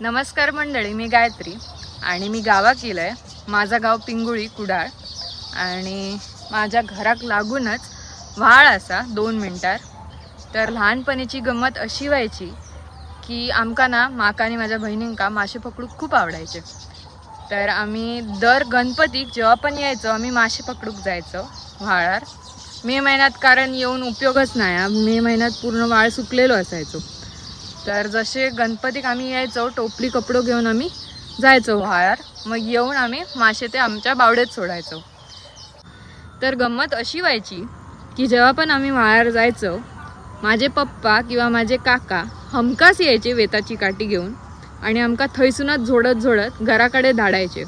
नमस्कार मंडळी मी गायत्री आणि मी गावात गेलं आहे. माझं गाव पिंगुळी कुडाळ. आणि माझ्या घराक लागूनच व्हाळ असा दोन मिनटार. तर लहानपणीची गंमत अशी व्हायची की आमका ना माका आणि माझ्या बहिणींका मासे पकडूक खूप आवडायचे. तर आम्ही दर गणपतीक जेव्हा पण यायचो आम्ही मासे पकडूक जायचो व्हाळार. मे महिन्यात कारण येऊन उपयोगच नाही मे महिन्यात पूर्ण वाळ सुकलेलो असायचो. तर जसे गणपतीक आम्ही यायचो टोपली कपडो घेऊन आम्ही जायचो बाहेर. मग येऊन आम्ही मासे ते आमच्या बावडेत सोडायचो. तर गंमत अशी व्हायची की जेव्हा पण आम्ही व्हाळार जायचो माझे पप्पा किंवा माझे काका हमकास यायचे वेताची काठी घेऊन आणि आमका थंयसूनच झोडत झोडत घराकडे धाडायचे.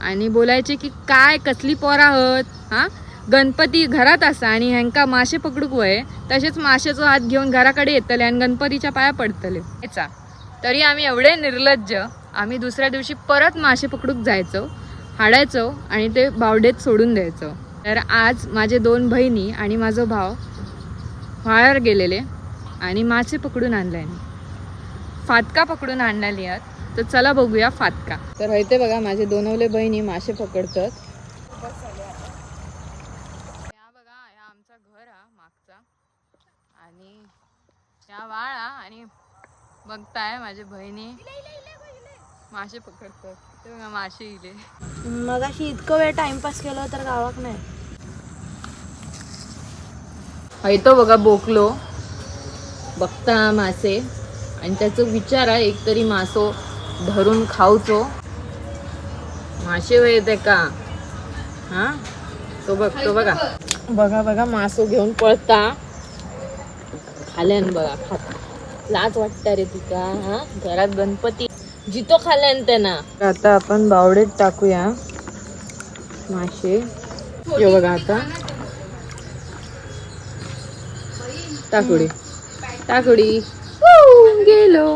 आणि बोलायचे की काय कसली पोरा आहोत? हां? गणपती घरात असा आणि ह्यांका मासे पकडूक वय तसेच माशेचो हात घेऊन घराकडे येतले आणि गणपतीच्या पाया पडतले. याचा. तरी आम्ही एवढे निर्लज्ज आम्ही दुसऱ्या दिवशी परत मासे पकडूक जायचो हाडायचो आणि ते बावडेत सोडून द्यायचो. तर आज माझे दोन बहिणी आणि माझा भाव व्हाळ्यावर गेलेले आणि मासे पकडून आणले फातका पकडून आणलेली आहेत. तर चला बघूया फातका. तर ते बघा माझे दोनवले बहिणी मासे पकडतात या बघा ह्या आमचा घर हा मागचा. आणि ह्या वाळा आणि बघताय माझे बहिणी. मासे पकडतात. ते बघा मासे इले. मग अशी इतकं वेळ टाइमपास केलं तर गावाक नाही. तो बघा बोकलो. बघता मासे. आणि त्याचं विचार आहे एकतरी मासो धरून खाऊचो. मासे वय येते का? हा? तो बघ तो बघा. बघा बघा मासो घेऊन पळता. खाल्यान बघा खात. लाज वाटता रे तुका हा? घरात गणपती. जितो खाल्यान त्यांना. आता आपण बावडेत टाकूया. मासे. हे बघा आता. टाकुडी. टाकुडी. गेलो.